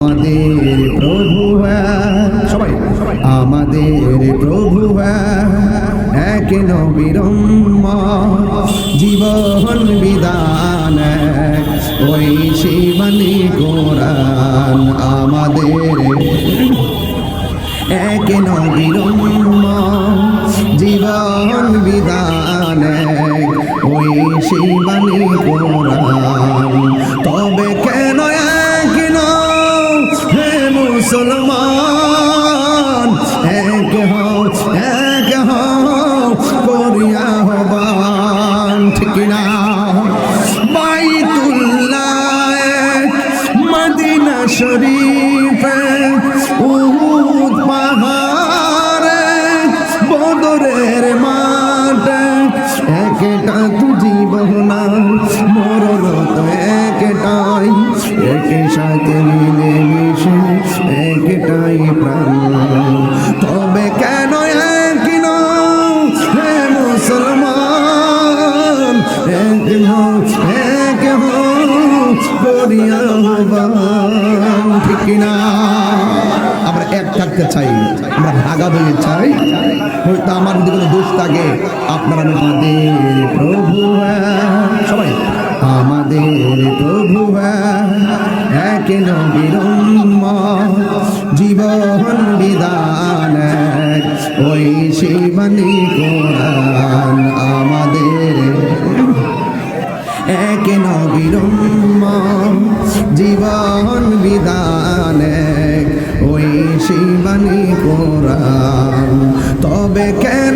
আমাদের প্রভু সবাই আমাদের প্রভু এক নবীরম্ম জীবন বিধান ওই শিবানী কোরআন আমাদের। এক নবীরম্ম জীবন বিধান ওই শিবানী কোরআন মুসলমান, এক হও এক হও, করিয়া হবান ঠিক না মদিনা উহুদ পাহাড়ে, বদরের মাঠ, একটা তু জীবন মরণ তো একটাই একে সাথে মিলে একটাই প্রাণ। তবে কেন এক নও হে মুসলমান? এক হও এক করিয়া ঠিক না? আমরা এক থাকতে চাই, আমরা ভাগা হয়ে চাই। হয়তো আমার যদি কোনো দোষ থাকে, আপনারা আমাদের প্রভু সবাই, আমাদের প্রভু এক নবীরম্ম জীবন বিধান। ওই শিবানী কোরআন আমাদের। এক নবীরম্ম জীবন বিধান। ওই শিবানী কোরআন। তবে কে